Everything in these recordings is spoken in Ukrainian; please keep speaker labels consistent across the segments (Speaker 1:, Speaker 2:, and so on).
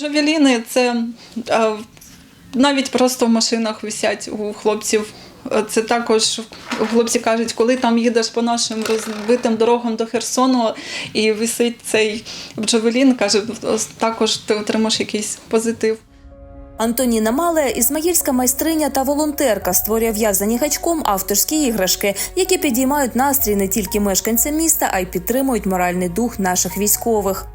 Speaker 1: Джавеліни це навіть просто в машинах висять у хлопців. Це також хлопці кажуть, коли там їдеш по нашим розбитим дорогам до Херсону і висить цей Джавелін, каже, також ти отримаєш якийсь позитив.
Speaker 2: Антоніна Мале, ізмаїльська майстриня та волонтерка, створює в'язані гачком авторські іграшки, які підіймають настрій не тільки мешканцям міста, а й підтримують моральний дух наших військових.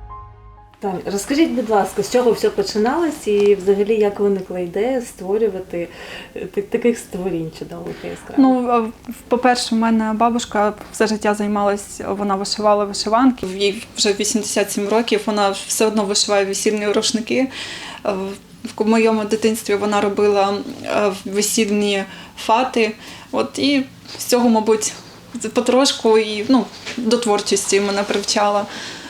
Speaker 3: Так, розкажіть, будь ласка, з чого все починалось і взагалі як виникла ідея створювати е, таких створінь чудових яскравих?
Speaker 1: Ну, по-перше, в мене бабушка все життя займалась, вона вишивала вишиванки. Їй вже 87 років, вона все одно вишиває весільні рушники. В моєму дитинстві вона робила весільні фати. От, і з цього, мабуть, потрошку і ну, до творчості мене привчала.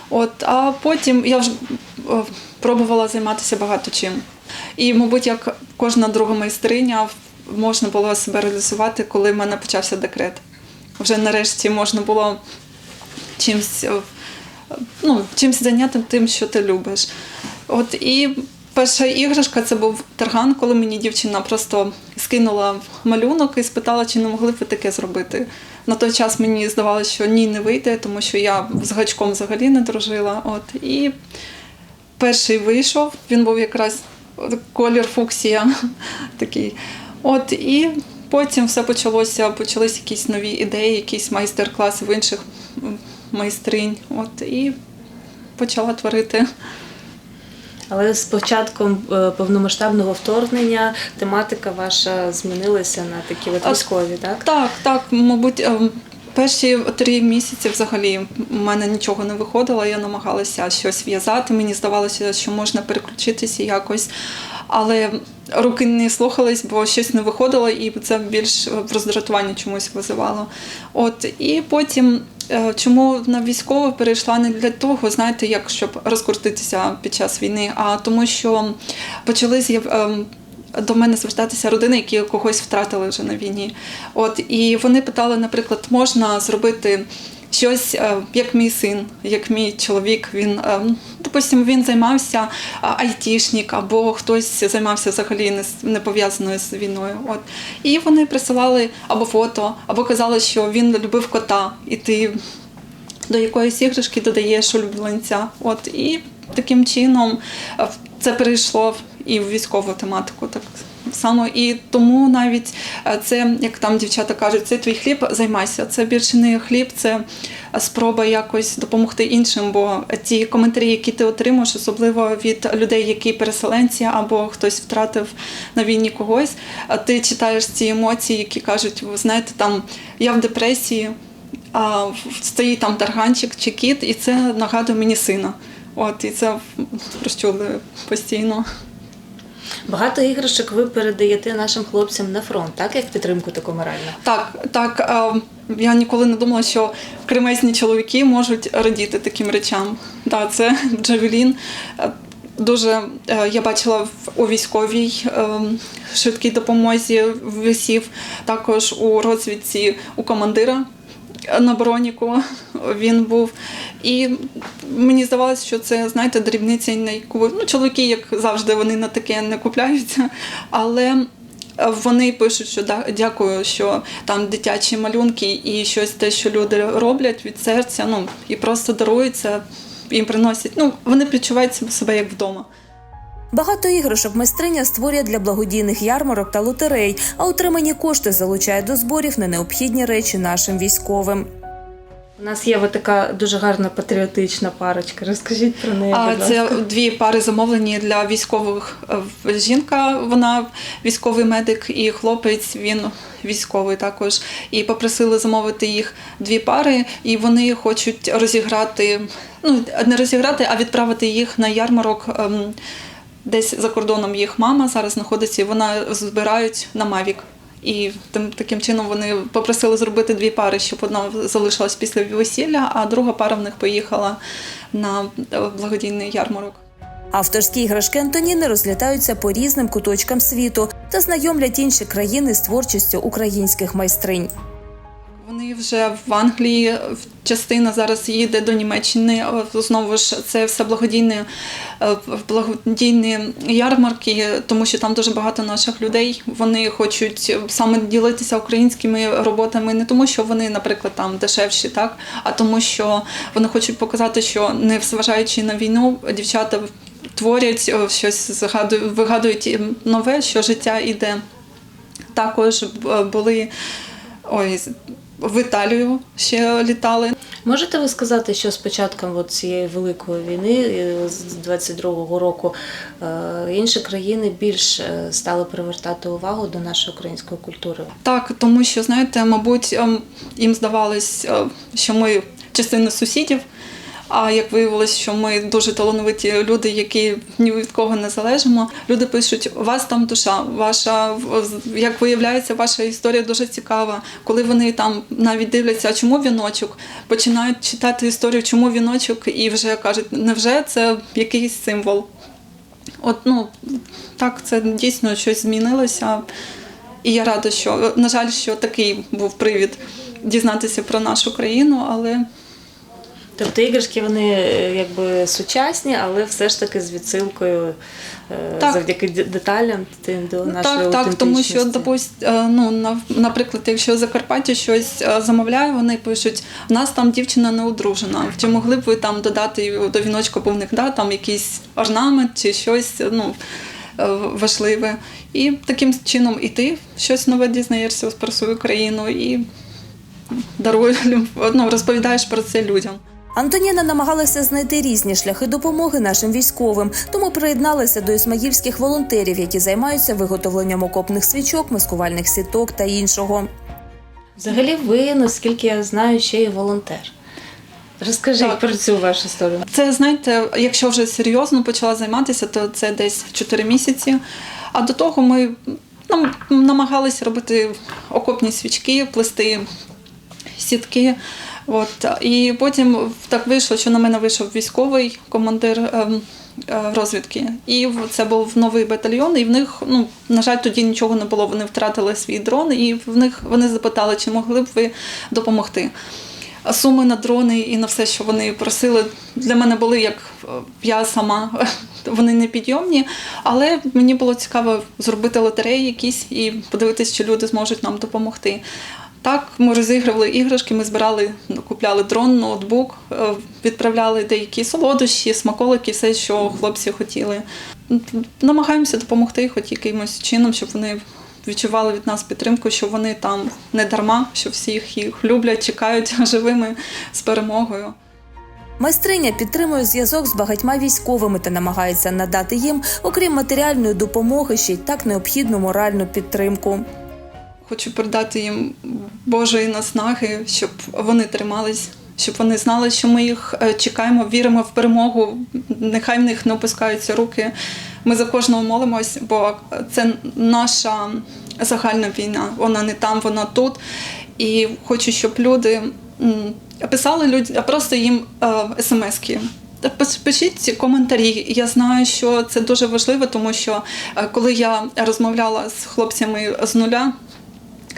Speaker 1: От, а потім я вже е, пробувала займатися багато чим. І, мабуть, як кожна друга майстриня, можна було себе реалізувати, коли в мене почався декрет. Вже нарешті можна було чимсь, е, ну, чимсь зайняти тим, що ти любиш. От і перша іграшка це був тарган, коли мені дівчина просто скинула малюнок і спитала, чи не могли б ви таке зробити. На той час мені здавалося, що ні, не вийде, тому що я з гачком взагалі не дружила. От і перший вийшов, він був якраз колір фуксія такий. От і потім все почалося, почались якісь нові ідеї, якісь майстер-класи в інших майстринь. От і почала творити.
Speaker 3: Але з початком е, повномасштабного вторгнення тематика ваша змінилася на такі от військові, так?
Speaker 1: Так, так, мабуть, ем, перші три місяці взагалі в мене нічого не виходило. Я намагалася щось в'язати. Мені здавалося, що можна переключитися якось. Але руки не слухались, бо щось не виходило, і це більш роздратування чомусь визивало. От і потім. е, Чому на військово перейшла не для того, знаєте, як щоб розкрутитися під час війни, а тому, що почали ем, до мене звертатися родини, які когось втратили вже на війні. От і вони питали, наприклад, можна зробити щось, е, як мій син, як мій чоловік. Він е, допустимо, він займався а, айтішник, або хтось займався взагалі не, пов'язаною з війною. От і вони присилали або фото, або казали, що він любив кота, і ти до якоїсь іграшки додаєш улюбленця. От і таким чином е, це перейшло і в військову тематику. Так само. І тому навіть е, це, як там дівчата кажуть, це твій хліб, займайся. Це більше не хліб, це спроба якось допомогти іншим. Бо ті коментарі, які ти отримуєш, особливо від людей, які переселенці або хтось втратив на війні когось, а ти читаєш ці емоції, які кажуть, ви знаєте, там я в депресії а стоїть там тарганчик чи кіт, і це нагадує мені сина. От, і це розчулює постійно.
Speaker 3: Багато іграшок ви передаєте нашим хлопцям на фронт, так як підтримку таку моральну.
Speaker 1: Так, так, е, я ніколи не думала, що кремезні чоловіки можуть радіти таким речам. Так, це Джавелін. Е, Дуже е, я бачила в- у військовій швидкій допомозі висів, також у розвідці у командира на броніку він був. І мені здавалося, що це, знаєте, дрібниця, на яку ну, чоловіки, як завжди, вони на таке не купляються. Але вони пишуть, що дякую, що там дитячі малюнки і щось те, що люди роблять від серця, ну і просто даруються, їм приносять. Ну, вони відчувають себе як вдома.
Speaker 2: Багато іграшок майстриня створює для благодійних ярмарок та лотерей, а отримані кошти залучає до зборів на необхідні речі нашим військовим.
Speaker 3: У нас є така дуже гарна патріотична парочка. Розкажіть про неї.
Speaker 1: А
Speaker 3: будь ласка.
Speaker 1: це дві пари замовлені для військових. Е, Жінка, вона військовий медик, і хлопець він військовий також. І попросили замовити їх дві пари, і вони хочуть розіграти, ну не розіграти, а відправити їх на ярмарок. Десь за кордоном їх мама зараз знаходиться, і вона збирають на Мавік. І тим таким чином вони попросили зробити дві пари, щоб одна залишилась після весілля, а друга пара в них поїхала на е, благодійний ярмарок.
Speaker 2: Авторські іграшки Антоніни розлітаються по різним куточкам світу та знайомлять інші країни з творчістю українських майстринь.
Speaker 1: Вони вже в Англії, частина зараз їде до Німеччини. Знову ж це все благодійні, е, благодійні ярмарки, тому що там дуже багато наших людей. Вони хочуть саме ділитися українськими роботами, не тому, що вони, наприклад, там дешевші, так, а тому, що вони хочуть показати, що не зважаючи на війну, дівчата творять е, щось, згадують, вигадують нове, що життя іде. Також е, були ой, в Італію ще літали.
Speaker 3: Можете ви сказати, що з початком от цієї великої війни е, з 22-го року е, інші країни більш е, стали привертати увагу до нашої української культури?
Speaker 1: Так, тому що, знаєте, мабуть, ем, їм здавалось, що ми частина сусідів. А як виявилось, що ми дуже талановиті люди, які ні від кого не залежимо. Люди пишуть, у вас там душа, ваша як виявляється, ваша історія дуже цікава. Коли вони там навіть дивляться, чому віночок, починають читати історію, чому віночок, і вже кажуть, невже це якийсь символ? От ну так, це дійсно щось змінилося. І я рада, що на жаль, що такий був привід дізнатися про нашу країну, але
Speaker 3: Тобто іграшки вони е, якби сучасні, але все ж таки з відсилкою е,
Speaker 1: Так.
Speaker 3: завдяки деталям тим до
Speaker 1: Ну,
Speaker 3: нашої
Speaker 1: так, так, тому що, допусть, е, ну, наприклад, якщо Закарпаття щось замовляє, вони пишуть, в нас там дівчина не одружена. Чи могли б ви там додати до віночка повних да, там якийсь орнамент чи щось ну, важливе. І таким чином і ти щось нове дізнаєшся про свою країну і даруєш, ну, розповідаєш про це людям.
Speaker 2: Антоніна намагалася знайти різні шляхи допомоги нашим військовим, тому приєдналася до ісмаїльських волонтерів, які займаються виготовленням окопних свічок, маскувальних сіток та іншого.
Speaker 3: Взагалі, ви, наскільки я знаю, ще й волонтер. Розкажіть
Speaker 1: Так.
Speaker 3: про цю вашу історію.
Speaker 1: Це знаєте, якщо вже серйозно почала займатися, то це десь 4 місяці. А до того ми нам, намагалися робити окопні свічки, плести сітки. От. І потім так вийшло, що на мене вийшов військовий командир ем, е, розвідки. І це був новий батальйон, і в них, ну, на жаль, тоді нічого не було. Вони втратили свій дрон, і в них вони запитали, чи могли б ви допомогти. Суми на дрони і на все, що вони просили, для мене були як е, я сама. Вони не підйомні, але мені було цікаво зробити лотереї якісь і подивитися, чи люди зможуть нам допомогти. Так, ми розігрували іграшки, ми збирали, купляли дрон, ноутбук, е, відправляли деякі солодощі, смаколики, все, що хлопці хотіли. Намагаємося допомогти хоч якимось чином, щоб вони відчували від нас підтримку, що вони там не дарма, що всіх їх люблять, чекають живими з перемогою.
Speaker 2: Майстриня підтримує зв'язок з багатьма військовими та намагається надати їм, окрім матеріальної допомоги, ще й так необхідну моральну підтримку.
Speaker 1: Хочу передати їм Божої наснаги, щоб вони тримались, щоб вони знали, що ми їх е, чекаємо, віримо в перемогу. Нехай в них не опускаються руки. Ми за кожного молимось, бо це наша загальна війна. Вона не там, вона тут. І хочу, щоб люди писали людям, просто їм е, смски. Пишіть коментарі. Я знаю, що це дуже важливо, тому що е, коли я розмовляла з хлопцями з нуля,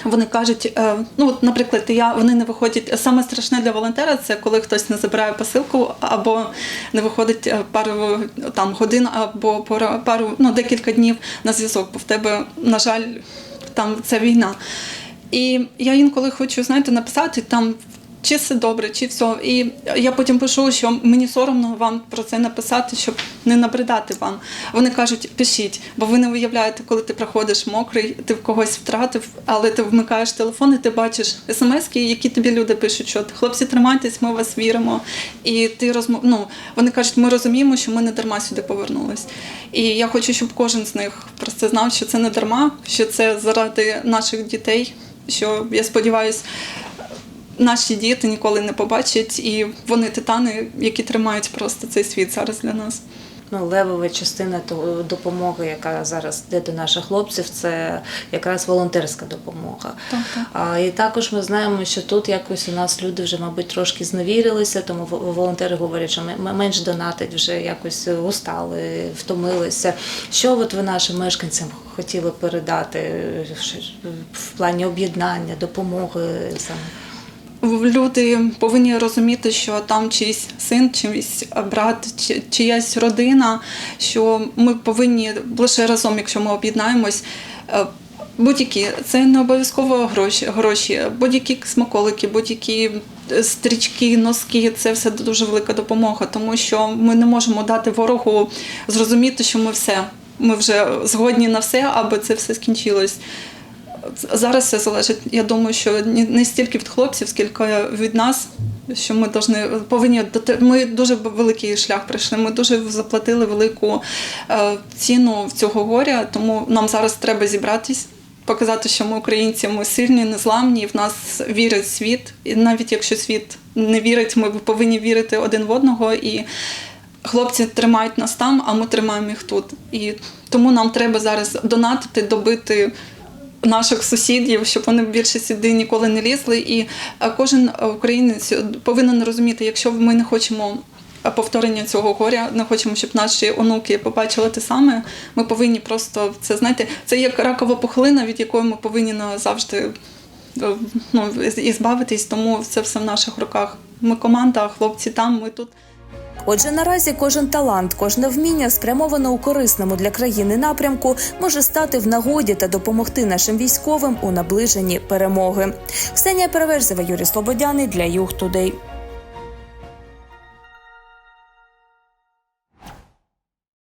Speaker 1: вони кажуть, е, ну от, наприклад, я вони не виходять. Саме страшне для волонтера це коли хтось не забирає посилку або не виходить е, пару там годин або пару ну декілька днів на зв'язок, бо в тебе, на жаль, там це війна. І я інколи хочу, знаєте, написати там. Чи все добре, чи все. І я потім пишу, що мені соромно вам про це написати, щоб не набридати вам. Вони кажуть, пишіть, бо ви не уявляєте, коли ти приходиш мокрий, ти в когось втратив, але ти вмикаєш телефон і ти бачиш смски, які тобі люди пишуть, що хлопці, тримайтесь, ми вас віримо. І ти розмов... ну, вони кажуть, ми розуміємо, що ми не дарма сюди повернулись. І я хочу, щоб кожен з них про це знав, що це не дарма, що це заради наших дітей. Що я сподіваюся, наші діти ніколи не побачать, і вони титани, які тримають просто цей світ зараз для нас.
Speaker 3: Ну, левова частина допомоги, яка зараз йде до наших хлопців, це якраз волонтерська допомога.
Speaker 1: Так, так.
Speaker 3: А, і також ми знаємо, що тут якось у нас люди вже, мабуть, трошки зневірилися, тому волонтери говорять, що менш донатить, вже якось устали, втомилися. Що от ви нашим мешканцям хотіли передати в плані об'єднання, допомоги саме?
Speaker 1: Люди повинні розуміти, що там чийсь син, чийсь брат, чиясь родина, що ми повинні лише разом, якщо ми об'єднаємось. е, Будь-які, це не обов'язково гроші, гроші, будь-які смаколики, будь-які е, стрічки, носки це все дуже велика допомога, тому що ми не можемо дати ворогу зрозуміти, що ми все. Ми вже згодні на все, аби це все скінчилось. Зараз все залежить. Я думаю, що не стільки від хлопців, скільки від нас. Що ми повинні Ми дуже великий шлях пройшли. Ми дуже заплатили велику е, ціну в цього горя. Тому нам зараз треба зібратись, показати, що ми українці, ми сильні, незламні, в нас вірить світ. І навіть якщо світ не вірить, ми повинні вірити один в одного. І хлопці тримають нас там, а ми тримаємо їх тут. І тому нам треба зараз донатити, добити наших сусідів, щоб вони більше сюди ніколи не лізли. І е, кожен українець повинен розуміти, якщо ми не хочемо. Повторення цього горя, не хочемо, щоб наші онуки побачили те саме. Ми повинні просто це знаєте, це як ракова пухлина, від якої ми повинні назавжди е, ну, і тому це все в наших руках. Ми команда, хлопці там, ми тут.
Speaker 2: Отже, наразі кожен талант, кожне вміння, спрямоване у корисному для країни напрямку, може стати в нагоді та допомогти нашим військовим у наближенні перемоги. Ксенія Переверзева, Юрій Слободяний для Юг Тудей.